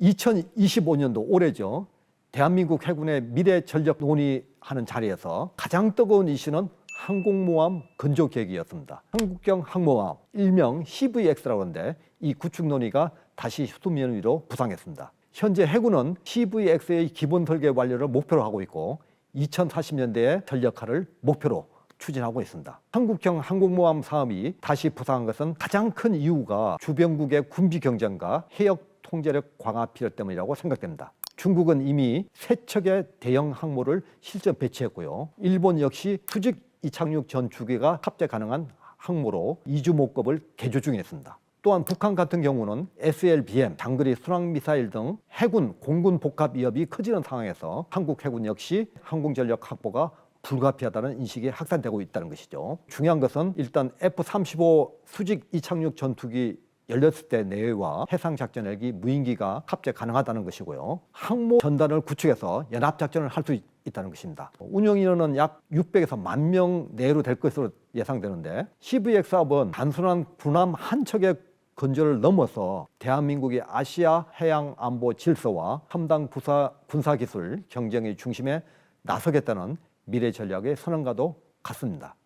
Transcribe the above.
2025년도 올해죠. 대한민국 해군의 미래 전력 논의하는 자리에서 가장 뜨거운 이슈는 항공모함 건조 계획이었습니다. 한국경 항모함, 일명 CVX라고 하는데 이 구축 논의가 다시 수면 위로 부상했습니다. 현재 해군은 CVX의 기본 설계 완료를 목표로 하고 있고 2040년대에 전력화를 목표로 추진하고 있습니다. 한국형 항공모함 사업이 다시 부상한 것은 가장 큰 이유가 주변국의 군비 경쟁과 해역 통제력 강화 필요 때문이라고 생각됩니다. 중국은 이미 세 척의 대형 항모를 실전 배치했고요. 일본 역시 수직 이착륙 전 주기가 합재 가능한 항모로 이주 목급을 개조 중에 있습니다. 또한 북한 같은 경우는 SLBM, 장거리 순항 미사일 등 해군 공군 복합 위협이 커지는 상황에서 한국 해군 역시 항공전력 확보가 불가피하다는 인식이 확산되고 있다는 것이죠. 중요한 것은 일단 F-35 수직 이착륙 전투기 열렸을 때 내외와 해상작전 헬기 무인기가 합재 가능하다는 것이고요. 항모 전단을 구축해서 연합작전을 할 수 있다는 것입니다. 운영 인원은 약 600에서 만명 내로 될 것으로 예상되는데 CVX 사업은 단순한 군함 한 척의 건조를 넘어서 대한민국의 아시아 해양 안보 질서와 첨단 부사, 군사 기술 경쟁의 중심에 나서겠다는 미래 전략의 선언과도 같습니다.